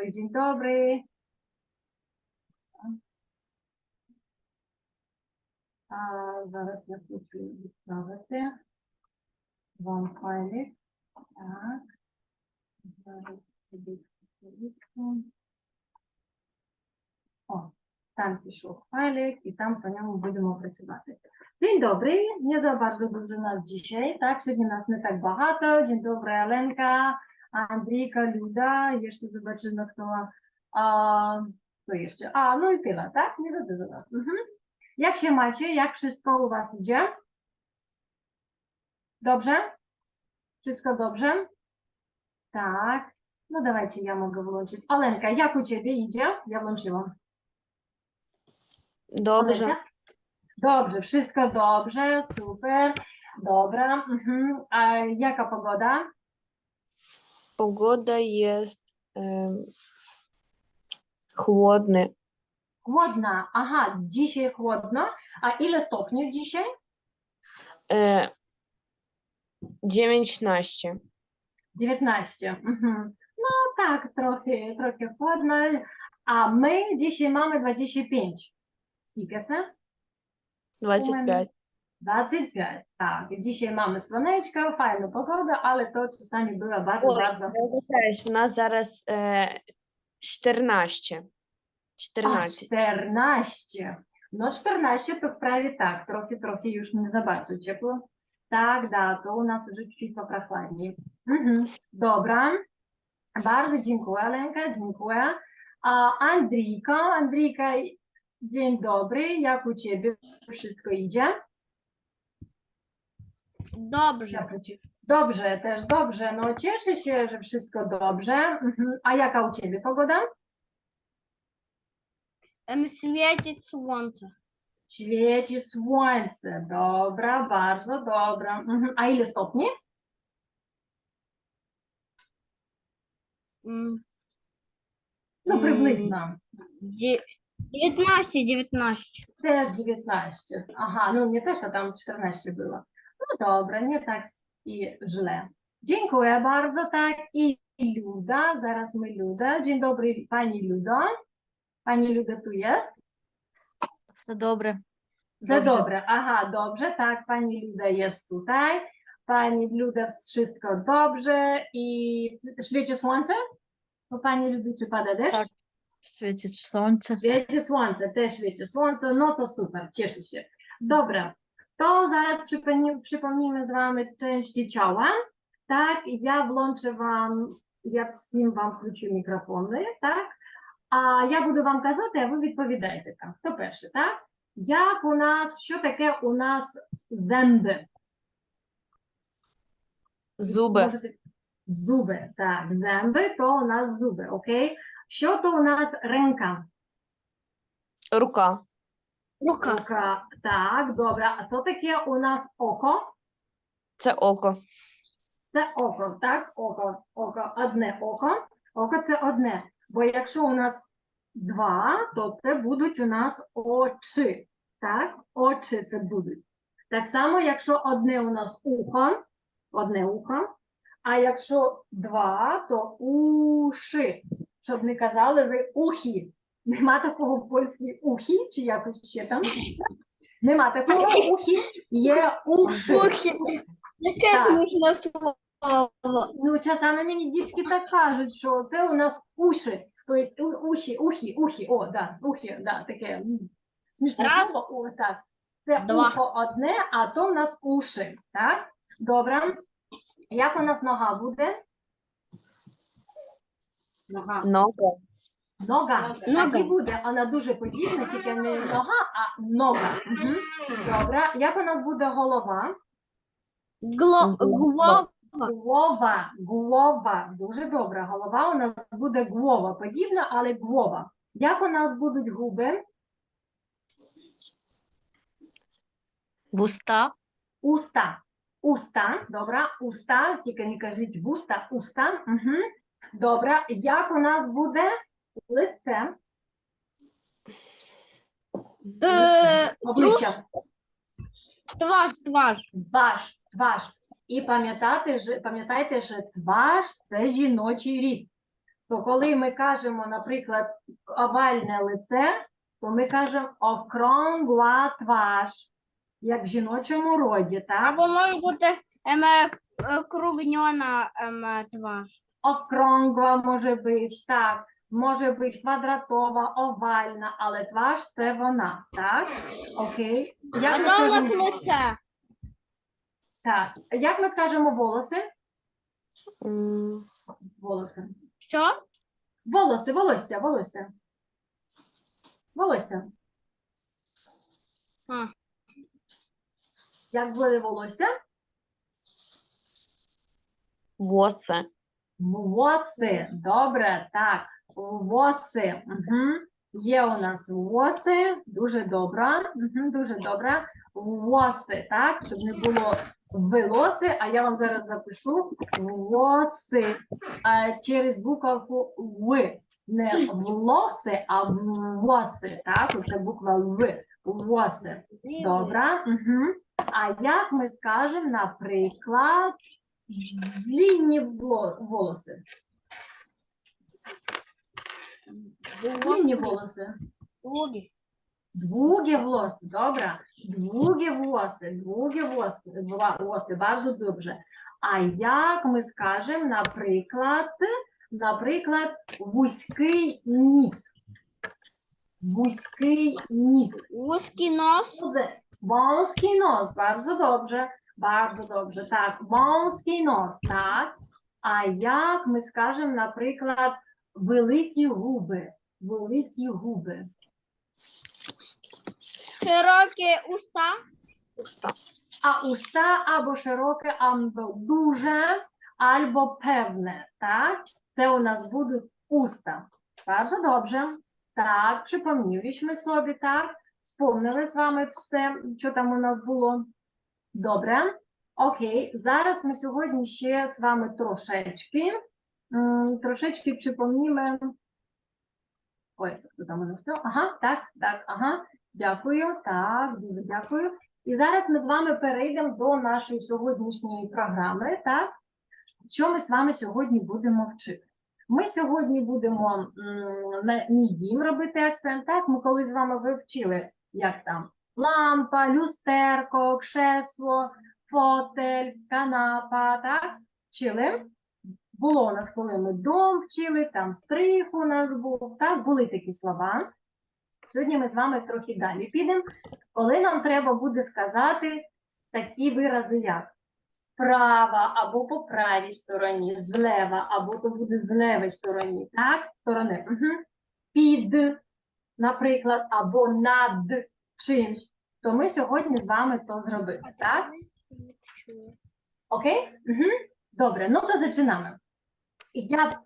Dzień dobry. А, зараз я хочу відправити вам файлик. Так. Зараз хвилинку. О, там пішов файлик і там по ньому будемо працювати. Dzień dobry, nie za bardzo dużo nas dzisiaj, tak? Сьогодні нас не так багато. Dzień dobry, Alenka, Andrzejka, Luda, jeszcze zobaczymy, kto ma. A, jeszcze? A, no i tyle, tak? Nie za dużo. Mhm. Jak się macie? Jak wszystko u Was idzie? Dobrze? Wszystko dobrze? Tak. No dawajcie, ja mogę wyłączyć. Olenka, jak u Ciebie idzie? Ja włączyłam. Dobrze. Olenka? Dobrze, wszystko dobrze, super. Dobra. Mhm. A jaka pogoda? Погода jest em, chłodny. Chłodna. Aha, dzisiaj chłodno. A ile stopni dzisiaj? E, 19. 19. Mhm. No tak, trochę, trochę chłodno. A my dzisiaj mamy 25. Скільки це? 25. 25. Так, dzisiaj mamy słoneczko, fajna pogoda, ale to czasami była bardzo, Ой, bardzo... Вибачаюсь, у нас зараз е, 14. А, 14. 14. No 14 to prawie tak, trochę, trochę już nie za bardzo ciepło. Tak, da, to u nas już чуть попрохладniej. Mhm. Dobra, bardzo dziękuję Lenka, dziękuję. A Andrijka, Andrijka, dzień dobry, jak u Ciebie wszystko idzie? Dobrze. Dobrze, też dobrze. No cieszę się, że wszystko dobrze. Mhm. A jaka u Ciebie pogoda? Em, Świecić słońce. Świeci słońce. Dobra, bardzo dobra. Mhm. A ile stopni? Mm. No mm. przybliżna. 19, 19. Też 19. Aha, no u mnie też, a tam 14 była. No dobra, nie tak i źle. Dziękuję bardzo, tak. I Luda, zaraz my Luda. Dzień dobry Pani Luda. Pani Luda tu jest? Za dobre. Za dobrze. dobre, aha, dobrze, tak, Pani Luda jest tutaj. Pani Luda wszystko dobrze i świeci słońce? Bo Pani lubi, czy pada deszcz? Tak, świeci słońce. Świeci słońce, też świeci słońce, no to super, cieszę się. Dobra, to zaraz przypomni- przypomnimy z Wami części ciała. Tak, i ja włączę Wam, ja всім вам включу мікрофони, так? А я буду вам казати, а ви відповідаєте там. Хто перший, так? Як у нас, що таке у нас земби? Зуби. Можете- Зуби, так, земби, то у нас зуби, окей? Що то у нас ренка? Рука. Рука. Ока. Так, добре. А що таке у нас око? Це око. Це око, так? Око, око, одне око. Око це одне. Бо якщо у нас два, то це будуть у нас очі. Так? Очі це будуть. Так само, якщо одне у нас ухо, одне ухо, а якщо два, то уші. Щоб не казали ви ухі. Нема такого в польській ухі, чи якось ще там. Нема такого ухі, є уші. Ухи. Яке Так. смішне слово. Ну, часами мені дітки так кажуть, що це у нас уші. Тобто у- уші, ухі, ухі, о, да, ухі, да, таке м, смішне Раз. слово, о, так. Це Два. ухо одне, а то у нас уші, так? Добре. Як у нас нога буде? Нога. Нога. Нога. Так і буде. Вона дуже подібна, тільки не нога, а нога. Мгм. Добре. Як у нас буде голова? Гло- Голова. Глова, глова, дуже добре. Голова у нас буде глова, подібна, але глова. Як у нас будуть губи? Вуста. Уста. Уста, добре, уста, тільки не кажіть вуста, уста. Угу. Добре. Як у нас буде лице? Т- Обличчя. Тваж, тваж. Ваш, ваш. І пам'ятайте, ж- пам'ятайте, що тваш це жіночий рід. то коли ми кажемо, наприклад, овальне лице, то ми кажемо окронгла тваж, як в жіночому роді, так? Або може бути ем, е, кругньона ем, тваж. Окронгла може бути, так. Може бути квадратова, овальна, але тваж це вона, так? Окей. Як ми то у нас скажемо, лице. так. Як ми скажемо волоси? Волоси. Що? Волоси, волосся, волосся. Волосся. А. Як буде волосся? Восе. Воси. Добре, так. Воси. Угу. Є у нас воси. Дуже добре. Угу, дуже добре. Воси, так, щоб не було волоси, а я вам зараз запишу воси а, через буковку В. Не волоси, а воси, так? Це буква В. Воси. Добре. Угу. А як ми скажемо, наприклад, длінні волоси? Длінні волоси. Długie włosy, dobra. Długie włosy, długie włosy, wła- włosy, bardzo dobrze. А як ми скажемо, наприклад, наприклад, вузький ніс? Вузький ніс. Вузький нос. Wąski nos, bardzo dobrze, bardzo dobrze, tak, wąski nos, tak. А як ми скажемо, наприклад, великі губи, великі губи. Широкі уста. Уста. А уста або широке, або дуже, або певне, так? Це у нас будуть уста. Bardzo dobrze. Так, przypomnieliśmy собі, так? Спомнили з вами все, що там у нас було. Добре. Окей, зараз ми сьогодні ще з вами трошечки, трошечки припомнімо. Ой, хто там нас? що? Ага, так, так, ага. Дякую, так, дуже дякую. І зараз ми з вами перейдемо до нашої сьогоднішньої програми. Так? Що ми з вами сьогодні будемо вчити? Ми сьогодні будемо на мій дім робити акцент. Так, ми колись з вами вивчили, як там лампа, люстерко, кшесло, фотель, канапа. Так? Вчили. Було у нас, коли ми дом вчили, там стрих у нас був. Так, були такі слова. Сьогодні ми з вами трохи далі підемо коли нам треба буде сказати такі вирази, як справа або по правій стороні, злева, або то буде з левої стороні, так? Сторони. Угу. Під, наприклад, або над чимсь, то ми сьогодні з вами то зробимо, так? Окей? Угу. Добре, ну то починаємо. Я,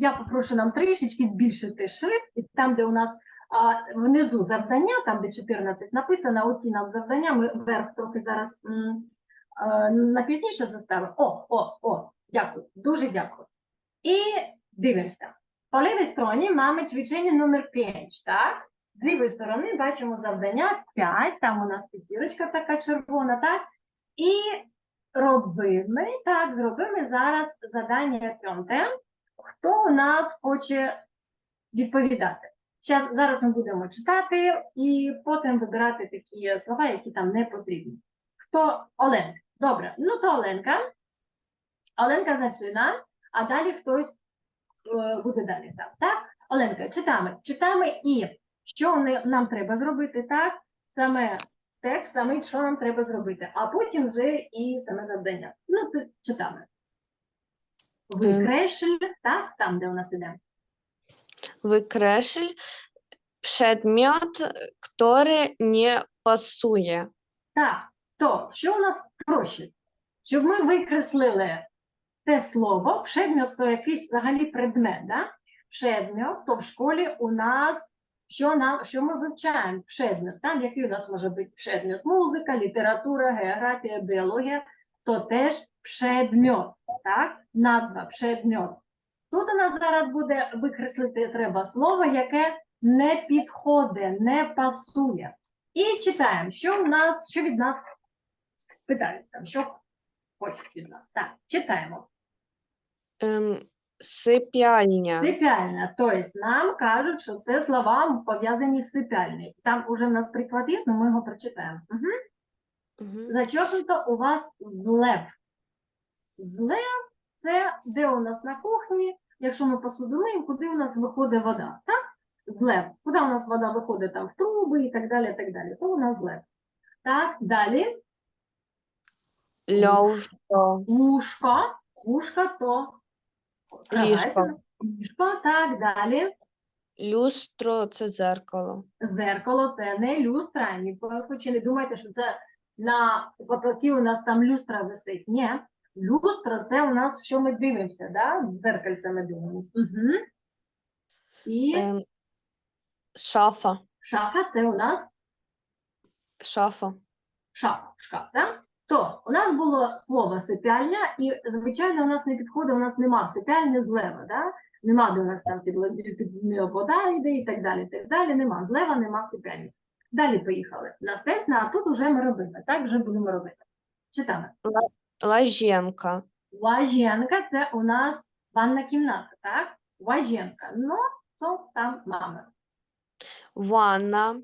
я попрошу нам трішечки збільшити шрифт, і там, де у нас а, внизу завдання, там, де 14 написано, оті нам завдання, ми вверх трохи зараз на пізніше заставимо. О, о, о, дякую, дуже дякую. І дивимося. По лівій стороні маємо цвічення номер 5, так? З лівої сторони бачимо завдання 5, там у нас п'ятірочка така червона, так? І робимо, так, зробимо зараз задання п'яте. Хто у нас хоче відповідати? Щас, зараз ми будемо читати і потім вибирати такі слова, які там не потрібні. Хто Оленка? Добре, ну то Оленка. Оленка зачина, а далі хтось е, буде далі. Так, так? Оленка, читаємо. Читаємо і що нам треба зробити, так? Саме текст, саме що нам треба зробити, а потім вже і саме завдання. Ну, то читаємо. Викрешль, так, там, де у нас іде. Выкресль предмет, который не пасує. Так, то що у нас проще? Щоб ми викреслили те слово, предмет це якийсь взагалі предмет, да? Предмет, то в школі у нас що нам що ми вивчаємо? Предмет. Там який у нас може бути предмет? Музика, література, географія, біологія, то теж предмет, так? Назва предмет. Тут у нас зараз буде викреслити треба слово, яке не підходить, не пасує. І читаємо, що в нас, що від нас питають там, що хочуть від нас. Так, читаємо. Ем, Сипяльня. Сипяльня. Тобто нам кажуть, що це слова пов'язані з сипяльнею. Там уже в нас приклад є, але ми його прочитаємо. Угу. Мгм. Зачеркнуто у вас злев. Злев це де у нас на кухні, якщо ми посуду миємо, куди у нас виходить вода. Так? Злев. Куди у нас вода виходить там в труби і так далі, і так далі. То у нас злев. Так, далі Льовко. Ушко. Ушко то Ліжко. Ліжко, так, далі. Люстро це дзеркало. Зеркало це не люстра. Ні, хоч і не думайте, що це на потолці у нас там люстра висить. Ні. Люстра це у нас, що ми дивимося, да? В дзеркальце ми дивимося. Угу. І Ем, шафа. шафа це у нас Шафа. шаф, шкаф, так? То у нас було слово сипяльня, і звичайно, у нас не підходить, у нас нема сипяльні злева, да? Нема де у нас там під, під вода йде і так далі, так далі. Нема злева, нема сипяльні. Далі поїхали. Наступне, а тут вже ми робили. Так вже будемо робити. Читаємо. Лаженка. Лаженка це у нас ванна кімната, так? Лаженка. Ну, то там мама. Ванна.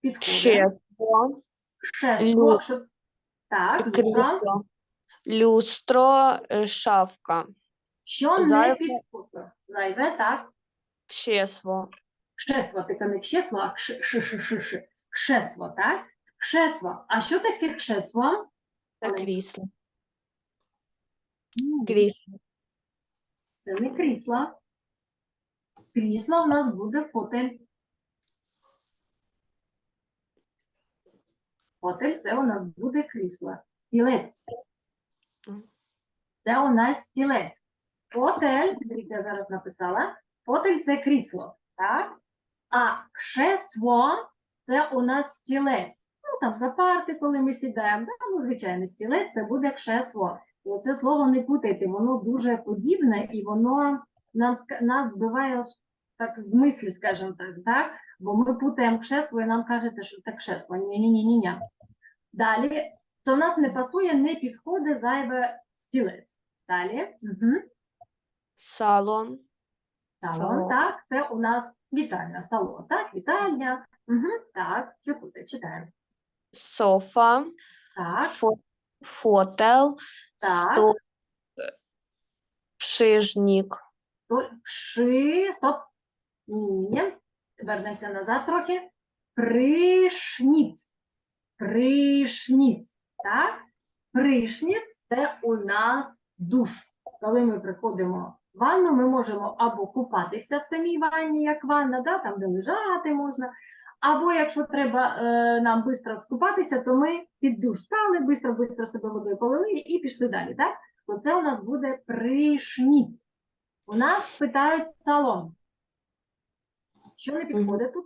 Підходить. Щепло. Шество. Так. Крісло. Люстро. е, Шафка. Що не Зайве. підходить? Зайве, так. Кшесло. Кшество, таке не кшество, а кш, ш, ш, ш, ш. Кшество, так? Кшество. А що таке кшество? Та Олег. крісло. М, Крісло. Це не крісло. Крісло у нас буде фотель. Фотель це у нас буде крісло. Стілець. Це у нас стілець. Фотель, дивіться, я зараз написала. Фотель це крісло, так? А кшесло це у нас стілець. Ну, там за парти, коли ми сідаємо, да? ну, звичайно, стілець це буде кшесло. І це слово не путайте, воно дуже подібне і воно нам, нас збиває так з мислі, скажімо так, так? Бо ми путаємо кшесло і нам кажете, що це кшесло. Ні-ні-ні-ні. Далі, то в нас не пасує, не підходить зайве стілець. Далі. Угу. Салон. Салон, так, це у нас вітальня, салон, так, вітальня. Угу. Так, тут читаємо. Софа. Так, Фо- Фотел. Так. Стол. е, Пшижник. то ши, стоп. Ні, вернемося назад трохи. Пришніць. Пришніць, так? Пришніць – це у нас душ. Коли ми приходимо в ванну, ми можемо або купатися в самій ванні, як ванна, да? там де лежати можна. Або якщо треба е, нам швидко скупатися, то ми під душ стали, швидко-швидко себе водою полили і пішли далі. Так? То у нас буде пришніць. У нас питають салон. Що не підходить тут?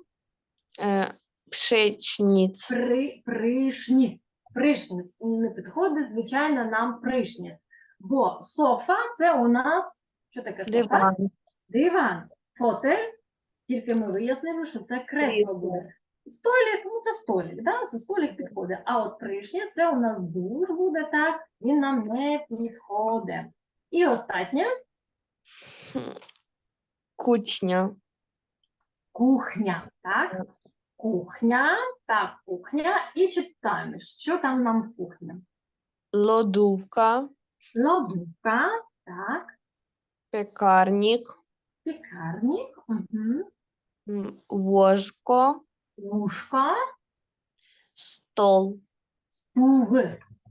Е, Пшечниць. При, пришніць. Пришніць не підходить, звичайно, нам пришніць. Бо софа це у нас що таке софа? Диван. Диван. Фотель. Тільки ми вияснили, що це кресло буде. Столик, ну це столик, да? це столик підходить. А от пришня це у нас душ буде так, він нам не підходить. І останнє Кучня. Кухня. Так? Кухня, так, кухня. І читаємо, що там нам в кухні. Лодувка. Лодовка, так, Пекарник. пікарник, угу. м, Ложко. Стол. стув.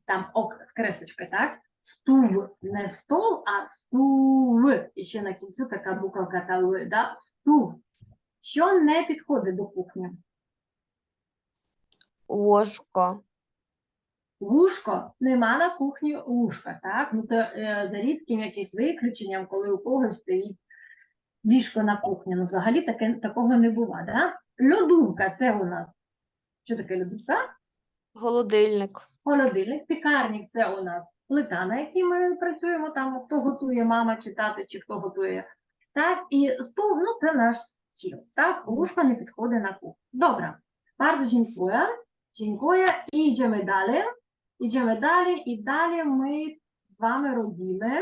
Там ок з кресочкою, так? Стув, не стол, а стув. І ще на кінцю така буковка та «в», да? Стув. Що не підходить до кухні? Ложко. Лужко нема на кухні лужка, так? Ну, то е, за рідким якимось виключенням, коли у когось стоїть ліжко на кухні. Ну, взагалі таке, такого не буває, да? Льодувка це у нас. Що таке льодувка? Холодильник. Холодильник, пікарник це у нас плита, на якій ми працюємо, там хто готує, мама чи тато, чи хто готує. Так, і стол, ну це наш стіл. Так, лужка не підходить на кухню. Добре. Bardzo dziękuję. Dziękuję. І йдемо далі. Йдемо далі, і далі ми з вами робимо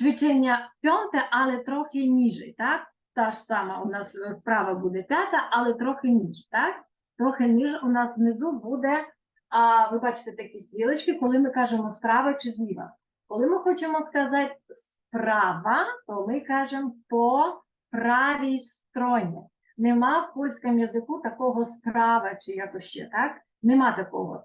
Ćwiczення п'яте, але трохи ніже, так? Та ж сама у нас е, вправа буде п'ята, але трохи ніже, так? Трохи ніже у нас внизу буде, а, ви бачите такі стрілочки, коли ми кажемо справа чи зліва. Коли ми хочемо сказати справа, то ми кажемо по правій стороні. Нема в польському язику такого справа чи якось ще, так? Нема такого.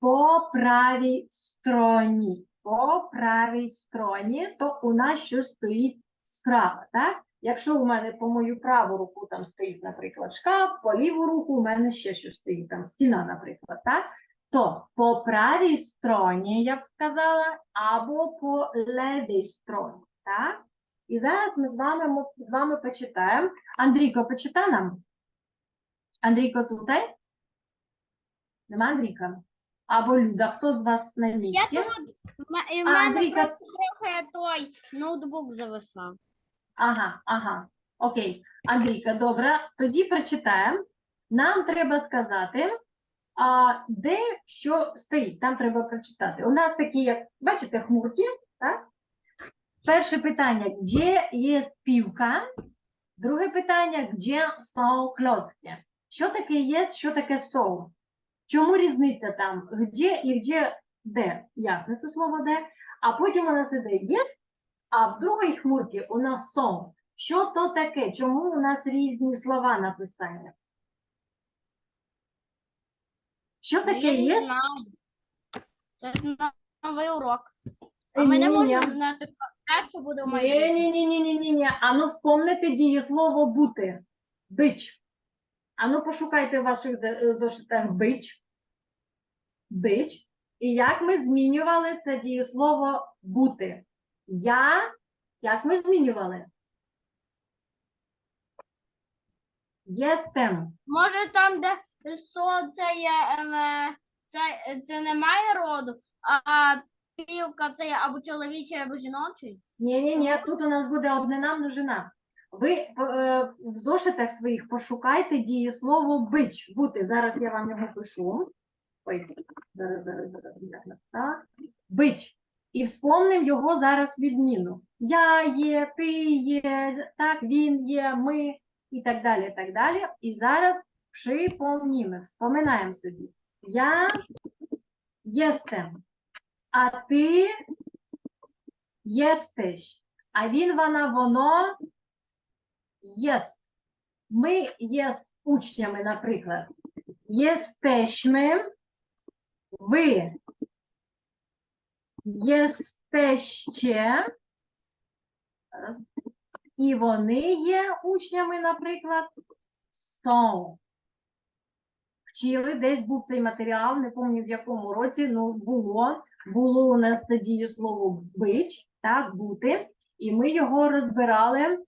По правій стороні. По правій стороні, то у нас що стоїть справа, так? Якщо у мене по мою праву руку там стоїть, наприклад, шкаф, по ліву руку у мене ще щось стоїть, там стіна, наприклад, так? То по правій стороні, я б сказала, або по левій стороні, так? І зараз ми з вами, з вами почитаємо. Андрійко, почитай нам. Андрійко тут? Нема Андрійка? Або Люда, хто з вас на місці? Я тут, в мене Андрійка- трохи той ноутбук зависав. Ага, ага. Окей. Андрійка, добре. Тоді прочитаємо. Нам треба сказати, де що стоїть. Там треба прочитати. У нас такі, як бачите, хмурки, так? Перше питання: де є півка? Друге питання, де są кльоцки? Що таке є, що таке są? Чому різниця там? Где і где де? Ясне це слово де. А потім у нас іде є, а в другій хмурці у нас сон. Що то таке? Чому у нас різні слова написані? Що таке Я є? Це новий урок. А ми не Ні-ні. можемо знати те, що буде в Ні, майбутньому. ні, ні, ні, ні, ні, ні. Ану, вспомните дієслово бути. Бич. Ану, пошукайте в ваших за- е, зошитах бич. Бич. І як ми змінювали це дієслово бути? Я. Як ми змінювали? Єстем. Може там, де сонце є, ем, е, це, це немає роду, а пілка це є або чоловічий, або жіночий. Ні, ні, ні, тут у нас буде однина множина. Ви е, в зошитах своїх пошукайте дієслово бич, бути. Зараз я вам його пишу. Ой. Бич. І вспомнив його зараз відміну. Я є, ти є, так, він є, ми і так далі, і так далі. І зараз припомнімо, вспоминаємо собі. Я єстем, а ти Jesteś. А він, вона, воно єст. Ми є учнями, наприклад. Jesteśmy. Ви. Зараз. І вони є учнями, наприклад. Są. Вчили, десь був цей матеріал, не пам'ятаю в якому році, ну було. Було у нас це дієслово бич, так, бути, і ми його розбирали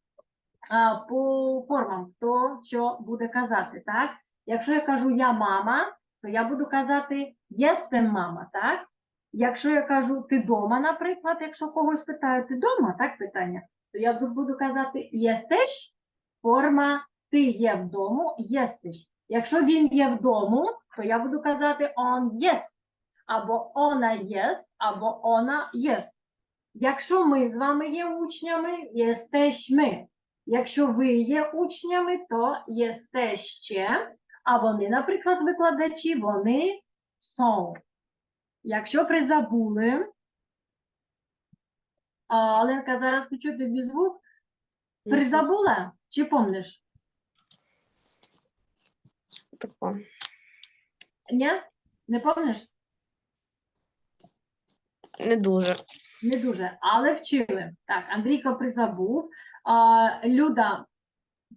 а, по формам, хто що буде казати, так? Якщо я кажу я мама, то я буду казати єстем мама, так? Якщо я кажу ти дома, наприклад, якщо когось питаю, ти дома, так питання, то я буду- казати єстеш, форма ти є вдому, єстеш. Якщо він є вдому, то я буду казати он єст або вона єст, або вона єст. Якщо ми з вами є учнями, єстешми. Якщо ви є учнями, то єстеще, а вони, наприклад, викладачі, вони są. Якщо призабули, а, Оленка, зараз хочу тобі звук. Призабула чи помниш? Тако. Ні? Не помниш? Не дуже. Не дуже, але вчили. Так, Андрійко призабув. А, Люда,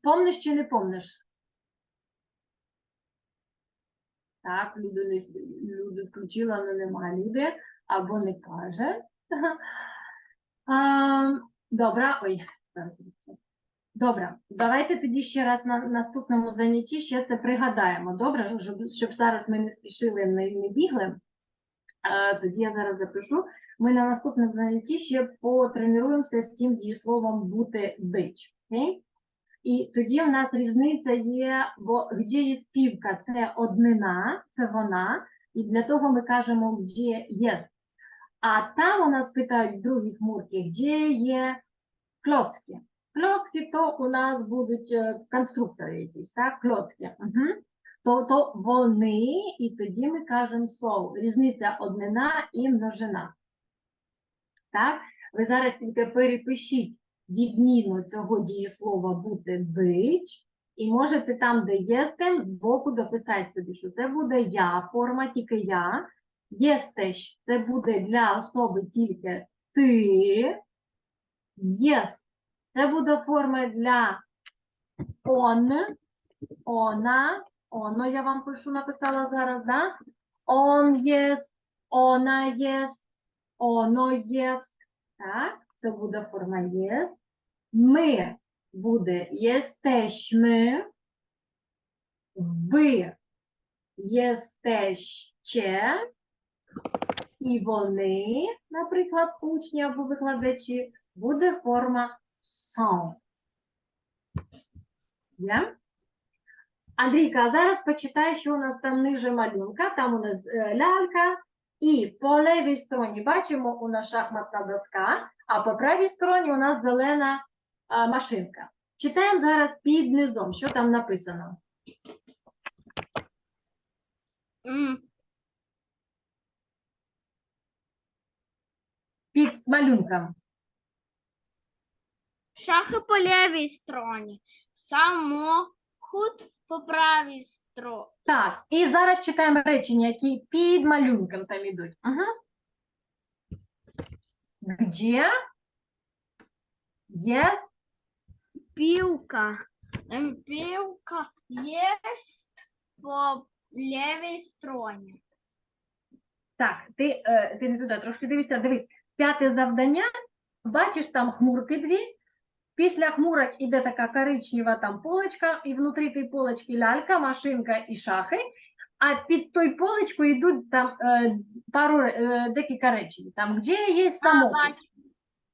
помниш чи не помниш? Так, Люда, не, Люда включила, але немає Люди, або не каже. А, добре, ой, зараз. Добре, давайте тоді ще раз на наступному занятті ще це пригадаємо. Добре, щоб, щоб зараз ми не спішили, не, не бігли. А, тоді я зараз запишу. Ми на наступному занятті ще потренуємося з цим дієсловом бути бич. Окей? І тоді в нас різниця є, бо де є співка, це однина, це вона, і для того ми кажемо де є. А там у нас питають в другій хмурці, де є кльоцки. Кльоцки то у нас будуть е, конструктори якісь, так? Кльоцки. Угу. То, вони, і тоді ми кажемо слово. Різниця однина і множина. Так? Ви зараз тільки перепишіть відміну цього дієслова бути бич, і можете там, де єстем, збоку дописати собі, що це буде я, форма тільки я. Єстеш це буде для особи тільки ти. Єс це буде форма для он, она, оно я вам пишу, написала зараз, да? Он єст, она єст, оно єст. Так, це буде форма єст. Ми буде єстешми. Ви єстеще. І вони, наприклад, учні або викладачі, буде форма sont. Є? Андрійка, а зараз почитай, що у нас там ниже малюнка. Там у нас е, лялька. І по левій стороні бачимо у нас шахматна доска, а по правій стороні у нас зелена а, машинка. Читаємо зараз під низом, що там написано. М, Під малюнком. Шахи по лівій стороні, самохід по правій стороні. Так, і зараз читаємо речення, які під малюнком там ідуть. Угу. Где есть Пілка. Ем, Пілка є по лівій стороні. Так, ти, е, ти не туди трошки дивишся. Дивись, п'яте завдання. Бачиш там хмурки дві. Після хмурок іде така коричнева там полочка, і внутрі тієї полочки лялька, машинка і шахи. А під той полочкою йдуть там е, пару е, декілька речень. Там, де є самокат.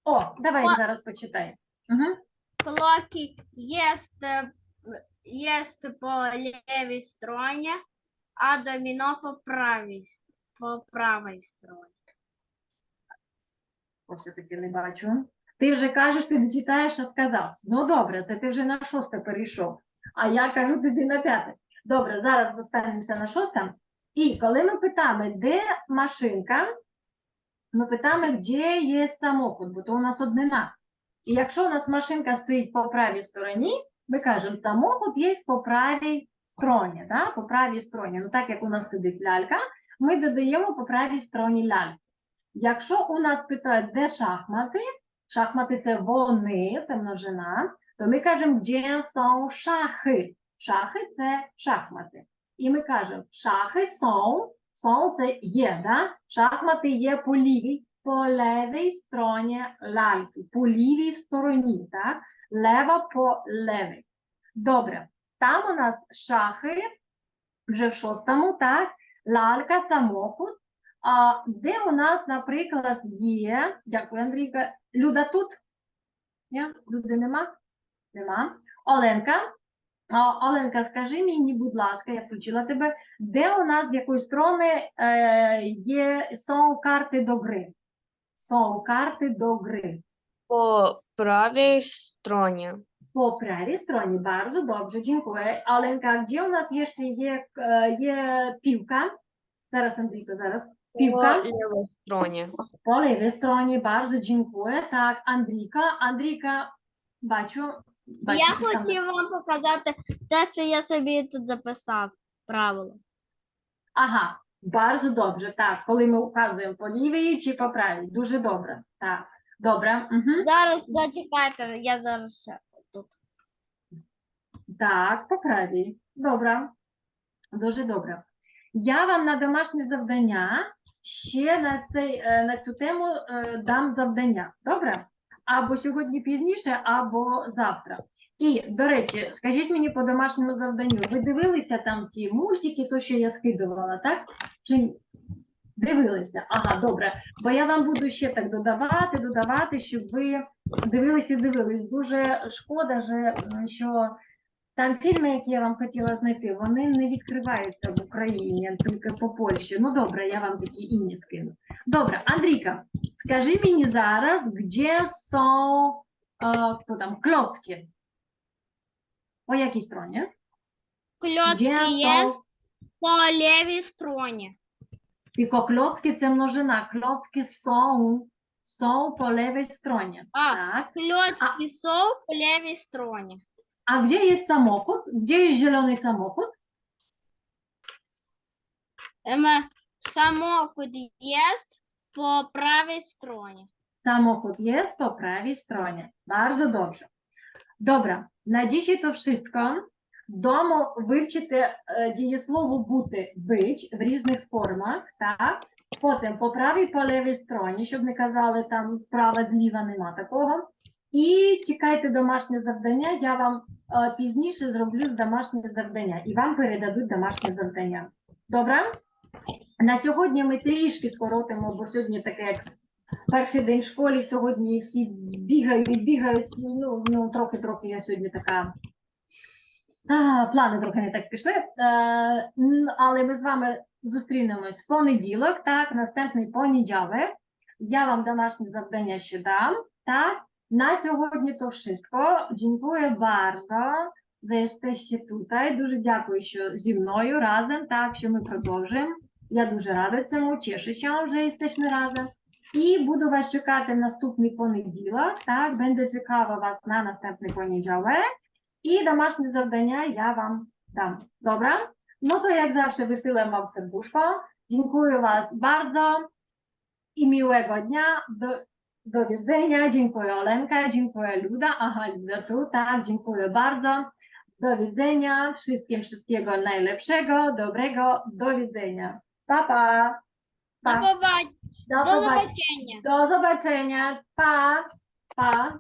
О, давай О. зараз почитаємо. Угу. Клоки е, по лівій стороні, а доміно по правій, по правій стороні. О, все-таки не бачу. Ти вже кажеш, ти не читаєш, а сказав. Ну добре, це ти вже на шосте перейшов. А я кажу тобі на п'яте. Добре, зараз достанемося на шосте. І коли ми питаємо, де машинка, ми питаємо, де є самохід, бо то у нас однина. І якщо у нас машинка стоїть по правій стороні, ми кажемо, самохід є по правій стороні, да? по правій стороні. Ну так як у нас сидить лялька, ми додаємо по правій стороні ляльку. Якщо у нас питають, де шахмати, шахмати це вони, це множина, то ми кажемо, де sont шахи. Шахи це шахмати. І ми кажемо, шахи sont, sont це є, да? шахмати є по лівій, по левій стороні ляльки, по лівій стороні, так? Лева по левій. Добре, там у нас шахи, вже в шостому, так? Лялька, самохід, а де у нас, наприклад, є, дякую, Андрійка, Люда тут? Ні? Люди нема? Нема. Оленка. Оленка, скажи мені, будь ласка, я включила тебе, де у нас з якої сторони е, є сон карти до гри? Сон карти до гри. По правій стороні. Po prawej stronie, bardzo dobrze, dziękuję. Alenka, gdzie u nas jeszcze je, e, je piłka? Zaraz, Andrzejko, zaraz. По Piłka? лівій стороні. Po lewej stronie, bardzo dziękuję. Tak, Andrika, Andrika, бачу. бачу, Я що там- хотів вам показати те, що я собі тут записав. Правило. Ага, bardzo dobrze, так, коли ми указуємо по лівій чи по правій. Дуже добре, так. Добре, угу. Зараз зачекайте, я зараз ще тут. Так, по правій. Добре. Дуже добре. Я вам на домашнє завдання ще на, цей, е, на цю тему е, дам завдання. Добре? Або сьогодні пізніше, або завтра. І, до речі, скажіть мені по домашньому завданню, ви дивилися там ті мультики, то, що я скидувала, так? Чи? Дивилися? Ага, добре. Бо я вам буду ще так додавати, додавати, щоб ви дивилися дивились. Дуже шкода, що Там фільми, які я вам хотіла знайти, вони не відкриваються в Україні, тільки по Польщі. Ну добре, я вам такі інні скину. Добре, Андрійка, скажи мені зараз, де są, е, хто там, клоцки? По якій стороні? Кльоцки Де є są по лівій стороні. Tylko klocki це множина. Klocki są, są po lewej stronie. А, Tak. кльоцки są по лівій стороні. A gdzie jest samochód? Gdzie jest zielony samochód? Ем, самокут є по правій стороні. Samochód jest po prawej stronie. Bardzo dobrze. Dobra, na dzisiaj to wszystko. W domu wywczycie e, бути być в різних формах, так? Потім по правій, по лівій стороні, щоб не казали там справа, зліва нема такого. І чекайте домашнє завдання, я вам е, пізніше зроблю домашнє завдання і вам передадуть домашнє завдання. Добре? На сьогодні ми трішки скоротимо, бо сьогодні таке як перший день в школі, сьогодні всі бігають, бігають. Ну, ну трохи-трохи я сьогодні така. А, плани трохи не так пішли. Е, але ми з вами зустрінемось в понеділок, так, наступний понеділок. Я вам домашнє завдання ще дам. Так, на сьогодні то wszystko. Dziękuję bardzo, że jesteście tutaj. Дуже дякую, що зі мною разом, так, що ми продовжуємо. Я дуже рада цьому, тішуся, що jesteśmy разом. І буду вас чекати наступний понеділок. Так, буде цікаво вас на наступний понеділок. І домашнє завдання я вам дам. Добре? Ну то як завжди wysyłam вам serduszko. Dziękuję was bardzo i miłego dnia. Do, Do widzenia, dziękuję Olenka, dziękuję Luda, aha Luda tu, tak, dziękuję bardzo. Do widzenia, wszystkim wszystkiego najlepszego, dobrego, do widzenia. Pa, pa. pa. Do, do, do zobaczenia. Do zobaczenia, pa, pa.